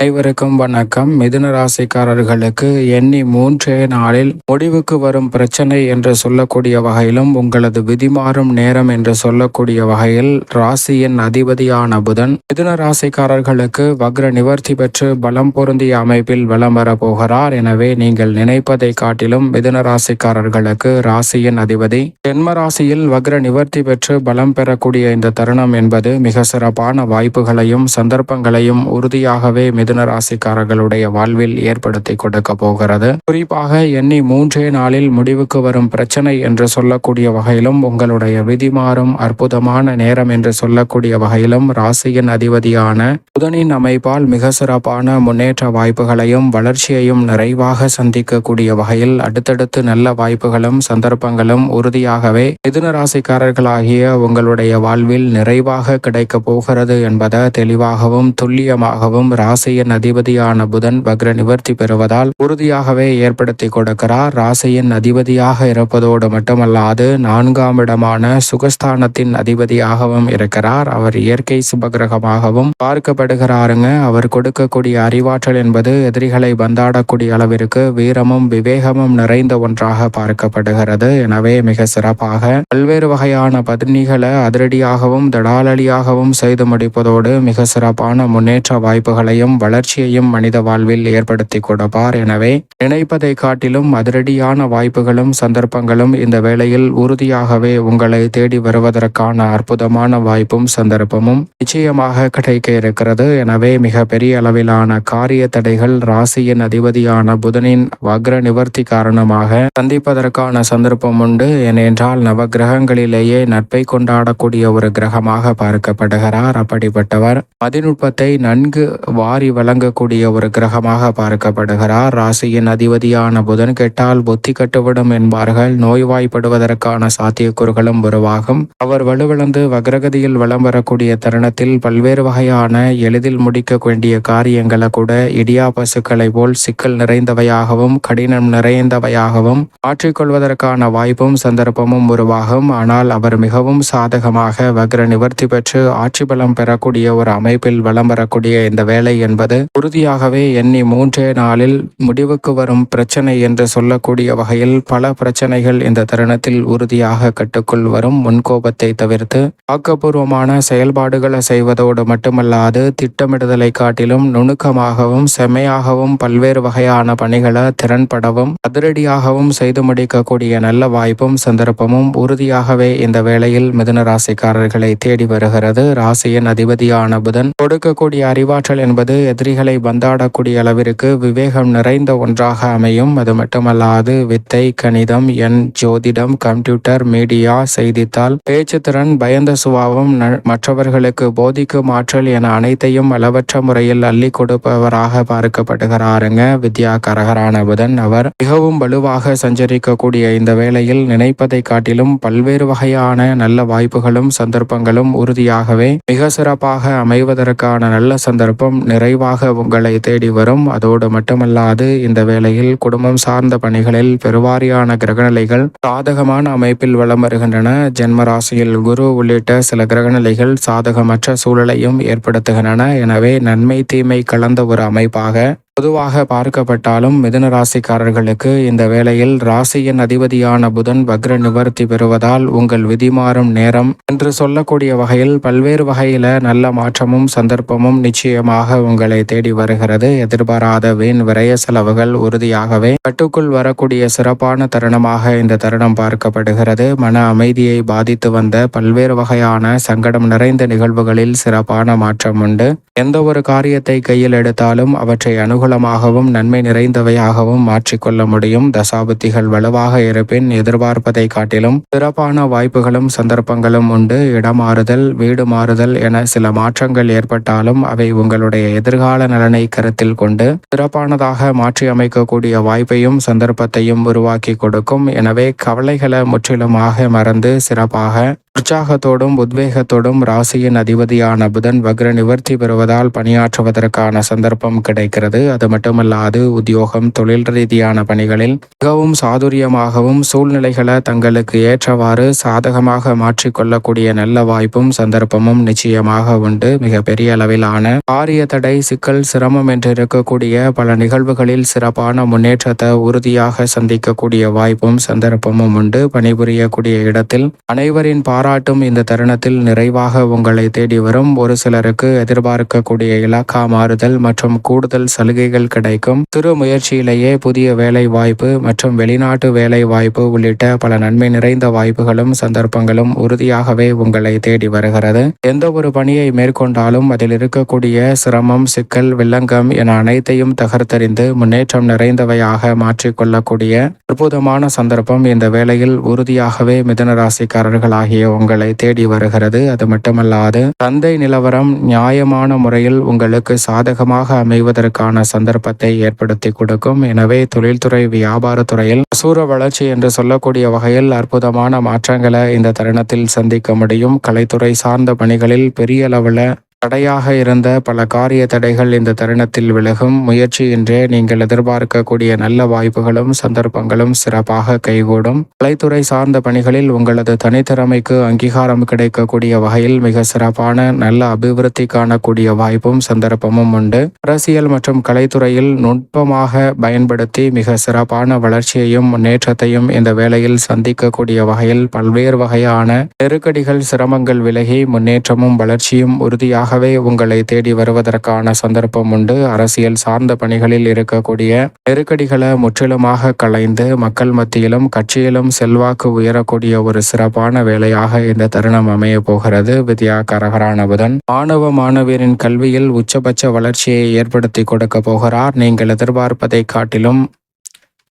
அனைவருக்கும் வணக்கம். மிதுன ராசிக்காரர்களுக்கு எண்ணி மூன்றே நாளில் முடிவுக்கு வரும் பிரச்சனை என்று சொல்லக்கூடிய வகையிலும் உங்களது விதிமாறும் நேரம் என்று சொல்லக்கூடிய வகையில் ராசியின் அதிபதியான புதன் மிதுன ராசிக்காரர்களுக்கு வக்ர நிவர்த்தி பெற்று பலம் பொருந்திய அமைப்பில் வலம் வரப்போகிறார் எனவே நீங்கள் நினைப்பதை காட்டிலும் மிதுன ராசிக்காரர்களுக்கு ராசியின் அதிபதி ஜென்ம ராசியில் வக்ர நிவர்த்தி பெற்று பலம் பெறக்கூடிய இந்த தருணம் என்பது மிக சிறப்பான வாய்ப்புகளையும் சந்தர்ப்பங்களையும் உறுதியாகவே மிதுன ராசிக்காரர்களுடைய வாழ்வில் ஏற்படுத்தி கொடுக்க போகிறது. குறிப்பாக எண்ணி மூன்றே நாளில் முடிவுக்கு வரும் பிரச்சனை என்று சொல்லக்கூடிய வகையிலும் உங்களுடைய விதி மாறும் அற்புதமான நேரம் என்று சொல்லக்கூடிய வகையிலும் ராசியின் அதிபதியான புதனின் அமைப்பால் மிக சிறப்பான முன்னேற்ற வாய்ப்புகளையும் வளர்ச்சியையும் நிறைவாக சந்திக்கக்கூடிய வகையில் அடுத்தடுத்து நல்ல வாய்ப்புகளும் சந்தர்ப்பங்களும் உறுதியாகவே மிதுன ராசிக்காரர்களாகிய உங்களுடைய வாழ்வில் நிறைவாக கிடைக்க போகிறது என்பதை தெளிவாகவும் துல்லியமாகவும் ராசியின் அதிபதியான புதன் வக்ர நிவர்த்தி பெறுவதால் உறுதியாகவே ஏற்படுத்தி கொடுக்கிறார். ராசியின் அதிபதியாக இருப்பதோடு மட்டுமல்லாது நான்காம் இடமான சுகஸ்தானத்தின் அதிபதியாகவும் இருக்கிறார். அவர் இயற்கை சுபகிரகமாகவும் பார்க்கப்படுகிறாருங்க. அவர் கொடுக்கக்கூடிய அறிவாற்றல் என்பது எதிரிகளை பந்தாடக்கூடிய அளவிற்கு வீரமும் விவேகமும் நிறைந்த ஒன்றாக பார்க்கப்படுகிறது. எனவே மிக சிறப்பாக பல்வேறு வகையான பதினிகளை அதிரடியாகவும் திடாலடியாகவும் செய்து முடிப்பதோடு மிக சிறப்பான முன்னேற்ற வாய்ப்புகளையும் வளர்ச்சியையும் மனித வாழ்வில் ஏற்படுத்தி கொடுப்பார். எனவே நினைப்பதை காட்டிலும் அதிரடியான வாய்ப்புகளும் சந்தர்ப்பங்களும் இந்த வேளையில் உறுதியாகவே உங்களை தேடி வருவதற்கான அற்புதமான வாய்ப்பும் சந்தர்ப்பமும் நிச்சயமாக கிடைக்க இருக்கிறது. எனவே மிக பெரிய அளவிலான காரிய தடைகள் ராசியின் அதிபதியான புதனின் வக்ர நிவர்த்தி காரணமாக சந்திப்பதற்கான சந்தர்ப்பம் உண்டு. ஏனென்றால் நவகிரகங்களிலேயே நட்பை கொண்டாடக்கூடிய ஒரு கிரகமாக பார்க்கப்படுகிறார். அப்படிப்பட்டவர் மதிநுட்பத்தை நன்கு வாரி வழங்கக்கூடிய ஒரு கிரகமாக பார்க்கப்படுகிறார். ராசியின் அதிபதியான புதன் கெட்டால் புத்தி கட்டுவிடும் என்பார்கள். நோய்வாய்ப்படுவதற்கான சாத்தியக்கூறுகளும் உருவாகும். அவர் வலுவிழந்து வக்ரகதியில் வலம் வரக்கூடிய தருணத்தில் பல்வேறு வகையான எளிதில் முடிக்க வேண்டிய காரியங்களை கூட இடியா பசுக்களை போல் சிக்கல் நிறைந்தவையாகவும் கடினம் நிறைந்தவையாகவும் மாற்றிக்கொள்வதற்கான வாய்ப்பும் சந்தர்ப்பமும் உருவாகும். ஆனால் அவர் மிகவும் சாதகமாக வக்ர நிவர்த்தி பெற்று ஆட்சி பலம் பெறக்கூடிய ஒரு அமைப்பில் வலம் வரக்கூடிய இந்த வேலை என்பது உறுதியாகவே எண்ணி மூன்றே நாளில் முடிவுக்கு வரும் பிரச்சனை என்று சொல்லக்கூடிய வகையில் பல பிரச்சனைகள் இந்த தருணத்தில் உறுதியாக கட்டுக்குள் வரும் முன்கோபத்தை தவிர்த்து ஆக்கப்பூர்வமான செயல்பாடுகளை செய்வதோடு மட்டுமல்லாது திட்டமிடுதலை காட்டிலும் நுணுக்கமாகவும் செம்மையாகவும் பல்வேறு வகையான பணிகளை திறன்படவும் அதிரடியாகவும் செய்து முடிக்கக்கூடிய நல்ல வாய்ப்பும் சந்தர்ப்பமும் உறுதியாகவே இந்த வேளையில் மிதுன ராசிக்காரர்களை தேடி வருகிறது. ராசியின் அதிபதியான புதன் கொடுக்கக்கூடிய அறிவாற்றல் என்பது எதிரிகளை பந்தாடக்கூடிய அளவிற்கு விவேகம் நிறைந்த ஒன்றாக அமையும். அது மட்டுமல்லாது வித்தை கணிதம் எண் ஜோதிடம் கம்ப்யூட்டர் மீடியா செய்தித்தாள் பேச்சுத்திறன் பயந்த சுபாவம் மற்றவர்களுக்கு போதிக்கும் ஆற்றல் என அனைத்தையும் அளவற்ற முறையில் அள்ளி கொடுப்பவராக பார்க்கப்படுகிறாருங்க. வித்யா கரகரான புதன் அவர் மிகவும் வலுவாக சஞ்சரிக்கக்கூடிய இந்த வேளையில் நினைப்பதை காட்டிலும் பல்வேறு வகையான நல்ல வாய்ப்புகளும் சந்தர்ப்பங்களும் உறுதியாகவே மிக சிறப்பாக அமைவதற்கான நல்ல சந்தர்ப்பம் விரைவாக உங்களை தேடி வரும். அதோடு மட்டுமல்லாது இந்த வேளையில் குடும்பம் சார்ந்த பணிகளில் பெருவாரியான கிரகநிலைகள் சாதகமான அமைப்பில் வலம் வருகின்றன. ஜென்மராசியில் குரு உள்ளிட்ட சில கிரகநிலைகள் சாதகமற்ற சூழலையும் ஏற்படுத்துகின்றன. எனவே நன்மை தீமை கலந்த ஒரு அமைப்பாக பொதுவாக பார்க்கப்பட்டாலும் மிதுன ராசிக்காரர்களுக்கு இந்த வேளையில் ராசியின் அதிபதியான புதன் வக்ர நிவர்த்தி பெறுவதால் உங்கள் விதிமாறும் நேரம் என்று சொல்லக்கூடிய வகையில் பல்வேறு வகையில நல்ல மாற்றமும் சந்தர்ப்பமும் நிச்சயமாக உங்களை தேடி வருகிறது. எதிர்பாராத வீண் விரய செலவுகள் உறுதியாகவே கட்டுக்குள் வரக்கூடிய சிறப்பான தருணமாக இந்த தருணம் பார்க்கப்படுகிறது. மன அமைதியை பாதித்து வந்த பல்வேறு வகையான சங்கடம் நிறைந்த நிகழ்வுகளில் சிறப்பான மாற்றம் உண்டு. எந்த ஒரு காரியத்தை கையில் எடுத்தாலும் அவற்றை அனுகூலமாகவும் நன்மை நிறைந்தவையாகவும் மாற்றிக்கொள்ள முடியும். தசாபுத்திகள் வலுவாக இருப்பின் எதிர்பார்ப்பதை காட்டிலும் சிறப்பான வாய்ப்புகளும் சந்தர்ப்பங்களும் உண்டு. இடமாறுதல் வீடு மாறுதல் என சில மாற்றங்கள் ஏற்பட்டாலும் அவை உங்களுடைய எதிர்கால நலனை கருத்தில் கொண்டு சிறப்பானதாக மாற்றி அமைக்கக்கூடிய வாய்ப்பையும் சந்தர்ப்பத்தையும் உருவாக்கி கொடுக்கும். எனவே கவலைகளை முற்றிலுமாக மறந்து சிறப்பாக உற்சாகத்தோடும் உத்வேகத்தோடும் ராசியின் அதிபதியான புதன் வக்ர நிவர்த்தி பெறுவதால் பணியாற்றுவதற்கான சந்தர்ப்பம் கிடைக்கிறது. அது மட்டுமல்லாது உத்தியோகம் தொழில் ரீதியான பணிகளில் மிகவும் சாதுரியமாகவும் சூழ்நிலைகளை தங்களுக்கு ஏற்றவாறு சாதகமாக மாற்றிக்கொள்ளக்கூடிய நல்ல வாய்ப்பும் சந்தர்ப்பமும் நிச்சயமாக உண்டு. மிக பெரிய அளவிலான காரிய தடை சிக்கல் சிரமம் என்று இருக்கக்கூடிய பல நிகழ்வுகளில் சிறப்பான முன்னேற்றத்தை உறுதியாக சந்திக்கக்கூடிய வாய்ப்பும் சந்தர்ப்பமும் உண்டு. பணிபுரியக்கூடிய இடத்தில் அனைவரின் பாராட்டும் இந்த தருணத்தில் நிறைவாக உங்களை தேடி வரும். ஒரு சிலருக்கு எதிர்பார்க்கக்கூடிய இலக்கா மாறுதல் மற்றும் கூடுதல் சலுகை சலுகைகள் கிடைக்கும். சிறு முயற்சியிலேயே புதிய வேலை வாய்ப்பு மற்றும் வெளிநாட்டு வேலை வாய்ப்பு உள்ளிட்ட பல நன்மை நிறைந்த வாய்ப்புகளும் சந்தர்ப்பங்களும் உறுதியாகவே உங்களை தேடி வருகிறது. எந்த ஒரு பணியை மேற்கொண்டாலும் அதில் இருக்கக்கூடிய சிரமம் சிக்கல் வில்லங்கம் என அனைத்தையும் தகர்த்தறிந்து முன்னேற்றம் நிறைந்தவையாக மாற்றிக்கொள்ளக்கூடிய அற்புதமான சந்தர்ப்பம் இந்த வேளையில் உறுதியாகவே மிதனராசிக்காரர்கள் ஆகிய உங்களை தேடி வருகிறது. அது மட்டுமல்லாது தந்தை நிலவரம் நியாயமான முறையில் உங்களுக்கு சாதகமாக அமைவதற்கான சந்தர்ப்பத்தை ஏற்படுத்தி கொடுக்கும். எனவே தொழில்துறை வியாபாரத்துறையில் அசூர வளர்ச்சி என்று சொல்லக்கூடிய வகையில் அற்புதமான மாற்றங்களை இந்த தருணத்தில் சந்திக்க முடியும். கலைத்துறை சார்ந்த பணிகளில் பெரிய அளவில் தடையாக இருந்த பல காரிய தடைகள் இந்த தருணத்தில் விலகும். முயற்சியின்றே நீங்கள் எதிர்பார்க்கக்கூடிய நல்ல வாய்ப்புகளும் சந்தர்ப்பங்களும் சிறப்பாக கைகூடும். கலைத்துறை சார்ந்த பணிகளில் உங்களது தனித்திறமைக்கு அங்கீகாரம் கிடைக்கக்கூடிய வகையில் மிக சிறப்பான நல்ல அபிவிருத்தி காணக்கூடிய வாய்ப்பும் சந்தர்ப்பமும் உண்டு. அரசியல் மற்றும் கலைத்துறையில் நுட்பமாக பயன்படுத்தி மிக சிறப்பான வளர்ச்சியையும் முன்னேற்றத்தையும் இந்த வேளையில் சந்திக்கக்கூடிய வகையில் பல்வேறு வகையான நெருக்கடிகள் சிரமங்கள் விலகி முன்னேற்றமும் வளர்ச்சியும் உறுதியாக தானாகவே உங்களை தேடி வருவதற்கான சந்தர்ப்பம் உண்டு. அரசியல் சார்ந்த பணிகளில் இருக்கக்கூடிய நெருக்கடிகளை முற்றிலுமாக களைந்து மக்கள் மத்தியிலும் கட்சியிலும் செல்வாக்கு உயரக்கூடிய ஒரு சிறப்பான வேலையாக இந்த தருணம் அமைய போகிறது. வித்யா கரகரான புதன். மாணவ மாணவியரின் கல்வியில் உச்சபட்ச வளர்ச்சியை ஏற்படுத்தி கொடுக்க போகிறார். நீங்கள் எதிர்பார்ப்பதை காட்டிலும்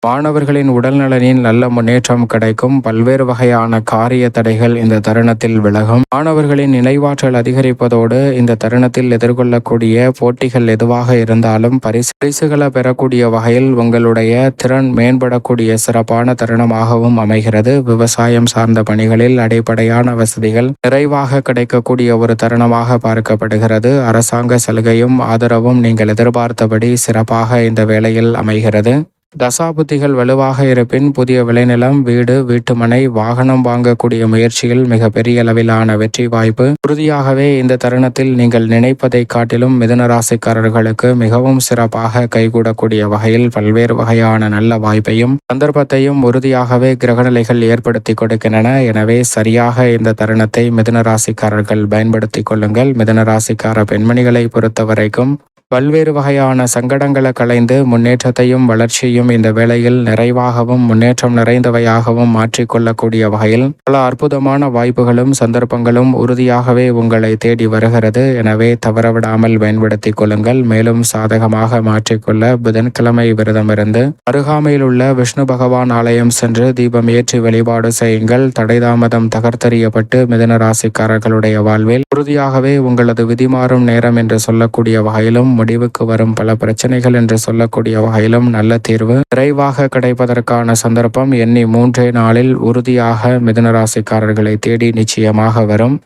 மாணவர்களின் உடல்நலனின் நல்ல முன்னேற்றம் கிடைக்கும். பல்வேறு வகையான காரிய தடைகள் இந்த தருணத்தில் விலகும். மாணவர்களின் நினைவாற்றல் அதிகரிப்பதோடு இந்த தருணத்தில் எதிர்கொள்ளக்கூடிய போட்டிகள் எதுவாக இருந்தாலும் பரிசுகளை பெறக்கூடிய வகையில் உங்களுடைய திறன் மேம்படக்கூடிய சிறப்பான தருணமாகவும் அமைகிறது. விவசாயம் சார்ந்த பணிகளில் அடிப்படையான வசதிகள் நிறைவாக கிடைக்கக்கூடிய ஒரு தருணமாக பார்க்கப்படுகிறது. அரசாங்க சலுகையும் ஆதரவும் நீங்கள் எதிர்பார்த்தபடி சிறப்பாக இந்த வேளையில் அமைகிறது. தசாபுத்திகள் வலுவாக இருப்பின் புதிய விளைநிலம் வீடு வீட்டுமனை வாகனம் வாங்கக்கூடிய முயற்சியில் மிக பெரிய அளவிலான வெற்றி வாய்ப்பு. உறுதியாகவே இந்த தருணத்தில் நீங்கள் நினைப்பதை காட்டிலும் மிதனராசிக்காரர்களுக்கு மிகவும் சிறப்பாக கைகூடக்கூடிய வகையில் பல்வேறு வகையான நல்ல வாய்ப்பையும் சந்தர்ப்பத்தையும் உறுதியாகவே கிரகநிலைகள் ஏற்படுத்தி கொடுக்கின்றன. எனவே சரியாக இந்த தருணத்தை மிதுன ராசிக்காரர்கள் பயன்படுத்திக் கொள்ளுங்கள். மிதனராசிக்கார பெண்மணிகளை பொறுத்தவரைக்கும் பல்வேறு வகையான சங்கடங்களை களைந்து முன்னேற்றத்தையும் வளர்ச்சியும் இந்த வேளையில் நிறைவாகவும் முன்னேற்றம் நிறைந்தவையாகவும் மாற்றிக்கொள்ளக்கூடிய வகையில் பல அற்புதமான வாய்ப்புகளும் சந்தர்ப்பங்களும் உறுதியாகவே உங்களை தேடி வருகிறது. எனவே தவறவிடாமல் பயன்படுத்திக் கொள்ளுங்கள். மேலும் சாதகமாக மாற்றிக்கொள்ள புதன்கிழமை விரதமிருந்து அருகாமையில் உள்ள விஷ்ணு பகவான் ஆலயம் சென்று தீபம் ஏற்றி வழிபாடு செய்யுங்கள். தடைதாமதம் தகர்த்தறியப்பட்டு மிதன ராசிக்காரர்களுடைய வாழ்வில் உறுதியாகவே உங்களது விதிமாறும் நேரம் என்று சொல்லக்கூடிய வகையிலும் முடிவுக்கு வரும். பல பிரச்சனைகள் என்று சொல்லக்கூடிய வகையிலும் நல்ல தீர்வு. விரைவாக கிடைப்பதற்கான சந்தர்ப்பம் எண்ணி மூன்றே நாளில் உறுதியாக மிதுனராசிக்காரர்களை தேடி நிச்சயமாக வரும்.